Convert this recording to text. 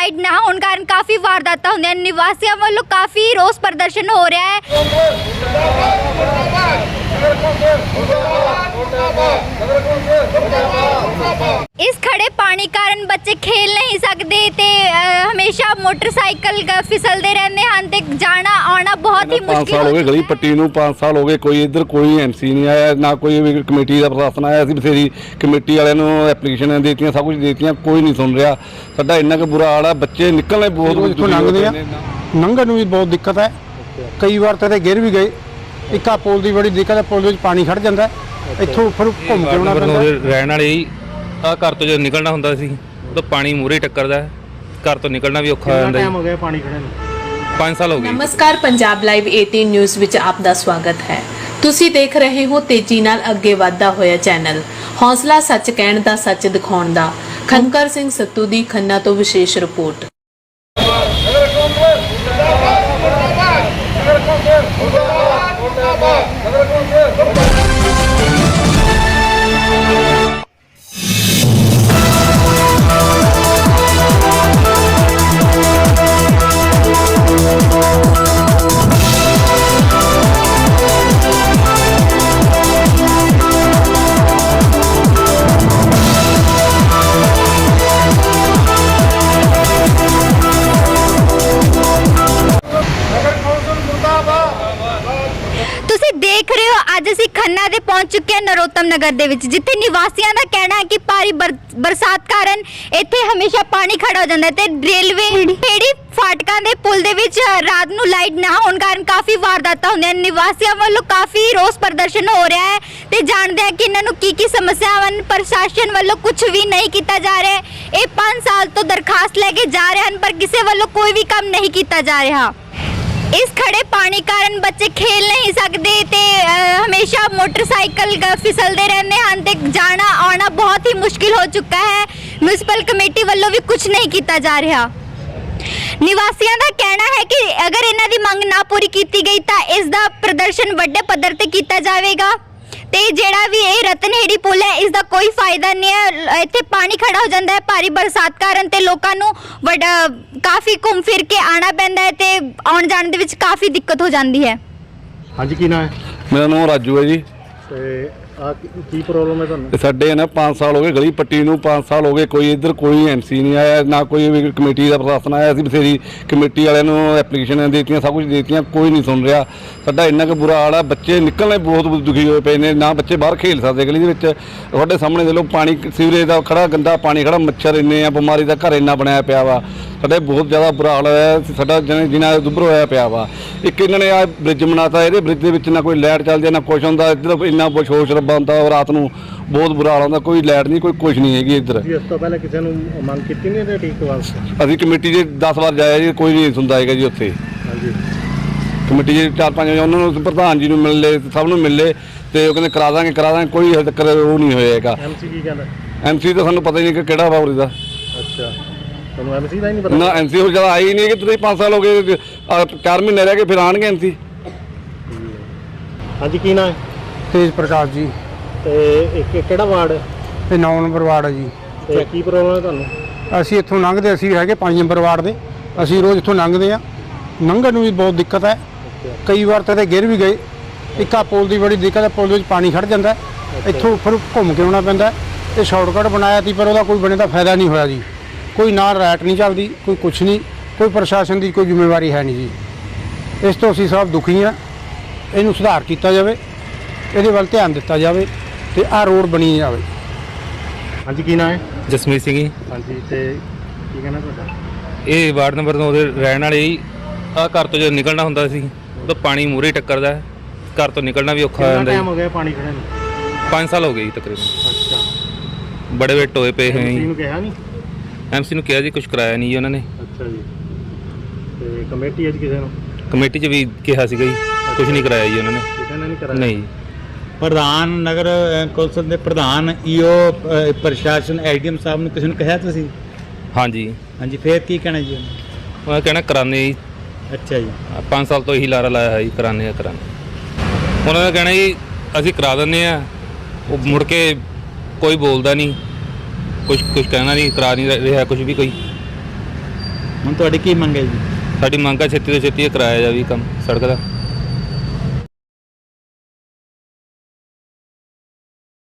Light ਨਾ ਹੋਣ ਕਾਰਨ ਕਾਫੀ ਵਾਰਦਾਤਾਂ ਹੁੰਦੀਆਂ ਨੇ। ਨਿਵਾਸੀਆਂ ਵੱਲੋਂ ਕਾਫੀ ਰੋਸ ਪ੍ਰਦਰਸ਼ਨ ਹੋ ਰਿਹਾ ਹੈ। ਇਸ ਖੜੇ ਪਾਣੀ ਕਾਰਨ ਬੱਚੇ ਖੇਲ ਨਹੀਂ ਸਕਦੇ ਤੇ ਹਮੇਸ਼ਾ ਮੋਟਰਸਾਈਕਲ ਫਿਸਲਦੇ ਰਹਿੰਦੇ ਹਨ ਤੇ ਜਾਣਾ ਆਉਣਾ ਬਹੁਤ ਹੀ ਮੁਸ਼ਕਿਲ ਸਾਲ ਹੋ ਗਏ ਗਲੀ। ਪੱਟੀ ਨੂੰ 5 ਸਾਲ ਹੋ ਗਏ ਕੋਈ ਇੱਧਰ ਕੋਈ ਐਮਸੀ ਨਹੀਂ ਆਇਆ ਨਾ ਕੋਈ ਵੀ ਕਮੇਟੀ ਦਾ ਪ੍ਰਸ਼ਾਸਨ ਆਇਆ ਅਸੀਂ ਬਥੇਰੀ ਕਮੇਟੀ ਵਾਲਿਆਂ ਨੂੰ ਐਪਲੀਕੇਸ਼ਨਾਂ ਦਿੱਤੀਆਂ ਸਭ ਕੁਝ ਦਿੱਤੀਆਂ ਕੋਈ ਨਹੀਂ ਸੁਣ ਰਿਹਾ ਸਾਡਾ ਇੰਨਾ ਕੁ ਬੁਰਾ ਹਾਲ ਆ ਬੱਚੇ ਨਿਕਲਣੇ ਬਹੁਤ ਲੰਘਦੇ ਆ। ਲੰਘਣ ਨੂੰ ਵੀ ਬਹੁਤ ਦਿੱਕਤ ਹੈ ਕਈ ਵਾਰ ਤਾਂ ਇਹਦੇ ਗਿਰ ਵੀ ਗਏ ਇੱਕਾ ਪੁਲ ਦੀ ਬੜੀ ਦਿੱਕਤ ਹੈ ਪੁਲ ਵਿੱਚ ਪਾਣੀ ਖੜ ਜਾਂਦਾ ਹੈ। ਇੱਥੋਂ ਉੱਪਰ ਘੁੰਮ ਕੇ ਆਉਣਾ ਪੈਂਦਾ ਹੈ। ਰਹਿਣ ਵਾਲੇ ਹੀ ਆ ਘਰ ਤੋਂ ਜਦੋਂ ਨਿਕਲਣਾ ਹੁੰਦਾ ਸੀ ਉਦੋਂ ਪਾਣੀ ਮੂਰੇ ਟੱਕਰਦਾ ਹੈ। ਘਰ ਤੋਂ ਨਿਕਲਣਾ ਵੀ ਔਖਾ ਹੋ ਜਾਂਦਾ ਟਾਈਮ ਹੋ। ਗਿਆ ਪਾਣੀ ਖੜੇ ਨੂੰ? 5 ਸਾਲ ਹੋ ਗਏ। ਨਮਸਕਾਰ ਪੰਜਾਬ ਲਾਈਵ 18 ਨਿਊਜ਼ ਵਿੱਚ ਆਪ ਦਾ ਸਵਾਗਤ ਹੈ। ਤੁਸੀਂ ਦੇਖ ਰਹੇ ਹੋ ਤੇਜ਼ੀ ਨਾਲ ਅੱਗੇ ਵਧਦਾ ਹੋਇਆ ਚੈਨਲ। ਹੌਸਲਾ ਸੱਚ ਕਹਿਣ ਦਾ ਸੱਚ ਦਿਖਾਉਣ ਦਾ। ਖਨਕਰ ਸਿੰਘ ਸੱਤੂ ਦੀ ਖੰਨਾ ਤੋਂ ਵਿਸ਼ੇਸ਼ ਰਿਪੋਰਟ। ਅਸੀਂ ਖੰਨਾ ਦੇ ਪਹੁੰਚ ਚੁੱਕੇ ਹਾਂ ਨਰੋਤਮ ਨਗਰ ਦੇ ਵਿੱਚ ਜਿੱਥੇ ਨਿਵਾਸੀਆਂ ਦਾ ਕਹਿਣਾ ਹੈ ਕਿ ਭਾਰੀ ਬਰ- ਬਰਸਾਤ ਕਾਰਨ ਇੱਥੇ ਹਮੇਸ਼ਾ ਪਾਣੀ ਖੜਾ ਹੋ ਜਾਂਦਾ ਹੈ ਤੇ ਰੇਲਵੇ ਢੇੜੀ ਫਾਟਕਾਂ ਦੇ ਪੁਲ ਦੇ ਵਿੱਚ ਰਾਤ ਨੂੰ ਲਾਈਟ ਨਾ ਹੋਣ ਕਾਰਨ ਕਾਫੀ ਵਾਰਦਾਤਾਂ ਹੁੰਦੀਆਂ ਨੇ ਨਿਵਾਸੀਆਂ ਵੱਲੋਂ ਕਾਫੀ ਰੋਸ ਪ੍ਰਦਰਸ਼ਨ ਹੋ ਰਿਹਾ ਹੈ ਤੇ ਜਾਣਦੇ ਆ ਕਿ ਇਹਨਾਂ ਨੂੰ ਕੀ ਕੀ ਸਮੱਸਿਆਵਾਂ ਹਨ। ਪ੍ਰਸ਼ਾਸਨ ਵੱਲੋਂ ਕੁਝ ਵੀ ਨਹੀਂ ਕੀਤਾ ਜਾ ਰਿਹਾ ਹੈ। ਇਹ 5 ਸਾਲ ਤੋਂ ਦਰਖਾਸਤ ਲੈ ਕੇ ਜਾ ਰਹੇ ਹਨ ਪਰ ਕਿਸੇ ਵੱਲੋਂ ਕੋਈ ਵੀ ਕੰਮ ਨਹੀਂ ਕੀਤਾ ਜਾ ਰਿਹਾ। ਇਸ ਖੜੇ ਪਾਣੀ ਕਾਰਨ ਬੱਚੇ ਖੇਲ ਨਹੀਂ ਸਕਦੇ ਤੇ ਹਮੇਸ਼ਾ ਮੋਟਰਸਾਈਕਲ ਫਿਸਲਦੇ ਰਹਿੰਦੇ ਹਨ ਤੇ ਜਾਣਾ ਆਉਣਾ ਬਹੁਤ ਹੀ ਮੁਸ਼ਕਿਲ ਹੋ ਚੁੱਕਾ ਹੈ। ਮਿਊਨਿਸਪਲ ਕਮੇਟੀ ਵੱਲੋਂ ਵੀ ਕੁਝ ਨਹੀਂ ਕੀਤਾ ਜਾ ਰਿਹਾ। ਨਿਵਾਸੀਆਂ ਦਾ ਕਹਿਣਾ ਹੈ ਕਿ ਅਗਰ ਇਹਨਾਂ ਦੀ ਮੰਗ ਨਾ ਪੂਰੀ ਕੀਤੀ ਗਈ ਤਾਂ ਇਸ ਦਾ ਪ੍ਰਦਰਸ਼ਨ ਵੱਡੇ ਪੱਧਰ ਤੇ ਕੀਤਾ ਜਾਵੇਗਾ। ਤੇ ਜਿਹੜਾ ਵੀ ਇਹ ਰਤਨਹੇੜੀ ਪੁਲ ਹੈ ਇਸ ਦਾ ਕੋਈ ਫਾਇਦਾ ਨਹੀਂ ਹੈ। ਇੱਥੇ ਪਾਣੀ ਖੜਾ ਹੋ ਜਾਂਦਾ ਹੈ ਭਾਰੀ ਬਰਸਾਤ ਕਾਰਨ ਤੇ ਲੋਕਾਂ ਨੂੰ ਵੱਡਾ ਕਾਫੀ ਘੁੰਮ ਫਿਰ ਕੇ ਆਣਾ ਪੈਂਦਾ ਹੈ ਤੇ ਆਉਣ ਜਾਣ ਦੇ ਵਿੱਚ ਕਾਫੀ ਦਿੱਕਤ ਹੋ ਜਾਂਦੀ ਹੈ। ਹਾਂਜੀ ਕੀ ਨਾਮ ਹੈ? ਮੇਰਾ ਨਾਮ ਰਾਜੂ ਹੈ ਜੀ। ਤੇ ਆ ਕੀ ਪ੍ਰੋਬਲਮ ਹੈ ਤੁਹਾਨੂੰ? ਸਾਡੇ ਨਾ 5 ਸਾਲ ਹੋ ਗਏ ਗਲੀ ਪੱਟੀ ਨੂੰ 5 ਸਾਲ ਹੋ ਗਏ ਕੋਈ ਇੱਧਰ ਕੋਈ ਐਮਸੀ ਨਹੀਂ ਆਇਆ ਨਾ ਕੋਈ ਵੀ ਕਮੇਟੀ ਦਾ ਪ੍ਰਸ਼ਾਸਨ ਆਇਆ ਅਸੀਂ ਬਥੇਰੀ ਕਮੇਟੀ ਵਾਲਿਆਂ ਨੂੰ ਐਪਲੀਕੇਸ਼ਨਾਂ ਦਿੱਤੀਆਂ ਸਭ ਕੁਝ ਦਿੱਤੀਆਂ ਕੋਈ ਨਹੀਂ ਸੁਣ ਰਿਹਾ। ਸਾਡਾ ਇੰਨਾ ਕੁ ਬੁਰਾ ਹਾਲ ਆ ਬੱਚੇ ਨਿਕਲਣੇ ਬਹੁਤ ਦੁਖੀ ਹੋਏ ਪਏ ਨੇ ਨਾ ਬੱਚੇ ਬਾਹਰ ਖੇਲ ਸਕਦੇ ਗਲੀ ਦੇ ਵਿੱਚ। ਤੁਹਾਡੇ ਸਾਹਮਣੇ ਦੇ ਲੋ ਪਾਣੀ ਸੀਵਰੇਜ ਦਾ ਖੜਾ ਗੰਦਾ ਪਾਣੀ ਖੜਾ ਮੱਛਰ ਇੰਨੇ ਆ ਬਿਮਾਰੀ ਦਾ ਘਰ ਇੰਨਾ ਬਣਿਆ ਪਿਆ ਵਾ। ਸਾਡੇ ਬਹੁਤ ਜ਼ਿਆਦਾ ਬੁਰਾ ਹਾਲ ਹੋਇਆ ਸਾਡਾ ਜਿਹਨਾਂ ਜਿਨ੍ਹਾਂ ਦੁੱਭਰ ਹੋਇਆ ਪਿਆ ਵਾ। ਇੱਕ ਇਹਨਾਂ ਨੇ ਆ ਬ੍ਰਿਜ ਬਣਾਤਾ ਇਹਦੇ ਬ੍ਰਿਜ ਦੇ ਵਿੱਚ ਨਾ ਕੋਈ ਲਾਈਟ ਚੱਲਦੀ ਆ, ਨਾ ਕੁਛ ਹੁੰਦਾ ਇੱਧਰ ਇੰਨਾ ਬਸ਼ੋਸ਼ ਰੱਬਾ ਹੁੰਦਾ ਰਾਤ ਨੂੰ ਬਹੁਤ ਬੁਰਾ ਹਾਲ ਹੁੰਦਾ ਕੋਈ ਲਾਈਟ ਨਹੀਂ ਕੋਈ ਕੁਛ ਨਹੀਂ ਹੈਗੀ ਇੱਧਰ। ਜੀ ਇਸ ਤੋਂ ਪਹਿਲਾਂ ਕਿਸੇ ਨੂੰ ਮੰਗ ਕੀਤੀ ਨਹੀਂ ਤੇ ਠੀਕ ਵਾਸਤੇ? ਅਸੀਂ ਕਮੇਟੀ 'ਚ 10 ਵਾਰ ਜਾਇਆ ਜੀ ਕੋਈ ਨਹੀਂ ਸੁਣਦਾ ਹੈਗਾ ਜੀ ਉੱਥੇ। ਹਾਂਜੀ। ਕਮੇਟੀ 'ਚ ਚਾਰ ਪੰਜ ਉਹਨਾਂ ਨੂੰ ਪ੍ਰਧਾਨ ਜੀ ਨੂੰ ਮਿਲ ਲਏ ਸਭ ਨੂੰ ਮਿਲ ਲਏ ਤੇ ਉਹ ਕਹਿੰਦੇ ਕਰਾ ਦਾਂਗੇ ਕਰਾ ਦਾਂਗੇ ਕੋਈ ਤੱਕ ਉਹ ਨਹੀਂ ਹੋਇਆ ਹੈਗਾ। ਐਮਸੀ ਕੀ ਕਹਿੰਦਾ? ਐਮਸੀ ਤਾਂ ਸਾਨੂੰ ਪਤਾ ਹੀ ਨਹੀਂ ਕਿ ਕਿਹੜਾ ਬਾਉਰੀ ਦਾ ਅੱਛਾ। ਤੁਹਾਨੂੰ ਐਮਸੀ ਦਾ ਹੀ ਨਹੀਂ ਨਾ ਐਮਸੀ ਹੋਰ ਜ਼ਿਆਦਾ ਆਈ ਨਹੀਂ ਕਿ ਤੁਸੀਂ 5 ਸਾਲ ਹੋ ਗਏ 4 ਮਹੀਨੇ ਰਹਿ ਗਏ ਫਿਰ ਆਣਗੇ ਐਮਸੀ ਹਾਂਜੀ ਕੀ ਨਾਮ ਹੈ? ਤੇਜ ਪ੍ਰਕਾਸ਼ ਜੀ। ਤੇ ਇੱਕ ਕਿਹੜਾ ਵਾਰਡ? ਇਹ 9 ਨੰਬਰ ਵਾਰਡ ਹੈ ਜੀ। ਤੇ ਕੀ ਪ੍ਰੋਬਲਮ ਹੈ ਤੁਹਾਨੂੰ? ਅਸੀਂ ਇੱਥੋਂ ਲੰਘਦੇ ਅਸੀਂ ਹੈਗੇ 5 ਨੰਬਰ ਵਾਰਡ ਦੇ। ਅਸੀਂ ਰੋਜ਼ ਇੱਥੋਂ ਲੰਘਦੇ ਆ ਲੰਘਣ ਨੂੰ ਵੀ ਬਹੁਤ ਦਿੱਕਤ ਹੈ। ਕਈ ਵਾਰ ਤਾਂ ਇਹਦੇ ਗਿਰ ਵੀ ਗਏ। ਇੱਕਾ ਪੁਲ ਦੀ ਬੜੀ ਦਿੱਕਤ ਹੈ ਪੁਲ ਦੇ ਵਿੱਚ ਪਾਣੀ ਖੜ ਜਾਂਦਾ। ਇੱਥੋਂ ਉੱਪਰ ਘੁੰਮ ਕੇ ਆਉਣਾ ਪੈਂਦਾ। ਇਹ ਸ਼ਾਰਟਕਟ ਬਣਾਇਆ ਸੀ ਪਰ ਉਹਦਾ ਕੋਈ ਬਣੇ ਦਾ ਫਾਇਦਾ ਨਹੀਂ ਹੋਇਆ ਜੀ। ਕੋਈ ਨਾਲ ਰੈਟ ਨਹੀਂ ਚੱਲਦੀ ਕੋਈ ਕੁਛ ਨਹੀਂ। ਕੋਈ ਪ੍ਰਸ਼ਾਸਨ ਦੀ ਕੋਈ ਜ਼ਿੰਮੇਵਾਰੀ ਹੈ ਨਹੀਂ ਜੀ। ਇਸ ਤੋਂ ਅਸੀਂ ਸਭ ਦੁਖੀ ਆ ਇਹਨੂੰ ਸੁਧਾਰ ਕੀਤਾ ਜਾਵੇ। ਇਹਦੇ ਵੱਲ ਧਿਆਨ ਦਿੱਤਾ ਜਾਵੇ ਤੇ ਆਹ ਰੋਡ ਬਣੀ ਜਾਵੇ। ਹਾਂਜੀ ਕੀ ਨਾਮ ਹੈ? ਜਸਮੀਤ ਸਿੰਘ ਜੀ। ਹਾਂਜੀ ਤੇ ਕੀ ਕਹਿਣਾ ਤੁਹਾਡਾ? ਇਹ ਵਾਰਡ ਨੰਬਰ 9 ਦੇ ਰਹਿਣ ਵਾਲੇ ਹੀ ਆ ਘਰ ਤੋਂ ਜਦੋਂ ਨਿਕਲਣਾ ਹੁੰਦਾ ਸੀ ਉਦੋਂ ਪਾਣੀ ਮੂਰੇ ਟੱਕਰਦਾ ਹੈ। ਘਰ ਤੋਂ ਨਿਕਲਣਾ ਵੀ ਔਖਾ ਹੋ ਕਿੰਨਾ ਜਾਂਦਾ ਟਾਈਮ ਹੋ ਗਿਆ ਪਾਣੀ ਖੜੇ ਨੂੰ? 5 ਸਾਲ ਹੋ ਗਏ ਜੀ ਤਕਰੀਬਨ। ਅੱਛਾ। ਬੜੇ ਵੇਟ ਹੋਏ ਪਏ ਹੋਏ ਐਮਸੀ ਨੂੰ ਕਿਹਾ ਨਹੀਂ? ਐਮਸੀ ਨੂੰ ਕਿਹਾ ਜੀ ਕੁਝ ਕਰਾਇਆ ਨਹੀਂ ਜੀ ਉਹਨਾਂ ਨੇ। ਅੱਛਾ ਜੀ। ਤੇ ਕਮੇਟੀ ਅੱਜ ਕਿਸੇ ਨੂੰ? ਕਮੇਟੀ 'ਚ ਵੀ ਕਿਹਾ ਸੀਗਾ ਜੀ ਕੁਝ ਨਹੀਂ ਕਰਾਇਆ ਜੀ ਉਹਨਾਂ ਨੇ। ਕਿਸੇ ਨੇ ਨਹੀਂ ਕਰਾਇਆ? ਨਹੀਂ ਜੀ। ਪ੍ਰਧਾਨ ਨਗਰ ਕੌਂਸਲ ਦੇ ਪ੍ਰਧਾਨ ਈਓ ਪ੍ਰਸ਼ਾਸਨ ਐਡੀਐਮ ਸਾਹਿਬ ਨੂੰ ਕਿਸੇ ਨੂੰ ਕਿਹਾ ਤੁਸੀਂ? ਹਾਂਜੀ। ਹਾਂਜੀ ਫੇਰ ਕੀ ਕਹਿਣਾ ਜੀ? ਉਹਨੇ? ਕਹਿਣਾ ਕਰਾਨੇ ਜੀ। ਅੱਛਾ ਜੀ। 5 ਸਾਲ ਤੋਂ ਇਹੀ ਲਾਰਾ ਲਾਇਆ ਹੈ ਜੀ ਕਰਾਨੇ ਆ ਕਰਾਨੇ। ਉਹਨਾਂ ਦਾ ਕਹਿਣਾ ਜੀ ਅਸੀਂ ਕਰਾ ਦਿੰਦੇ ਆ। ਉਹ ਮੁੜ ਕੇ ਕੋਈ ਬੋਲਦਾ ਨਹੀਂ। ਕੁਝ ਕੁਝ ਕਹਿਣਾ ਨਹੀਂ ਕਰਾ ਨਹੀਂ ਰਿਹਾ ਕੁਝ ਵੀ ਕੋਈ। ਹੁਣ ਤੁਹਾਡੀ ਕੀ ਮੰਗ ਹੈ ਜੀ? ਸਾਡੀ ਮੰਗ ਹੈ ਛੇਤੀ ਤੋਂ ਛੇਤੀ ਕਰਾਇਆ ਜਾਵੇ ਕੰਮ ਸੜਕ ਦਾ।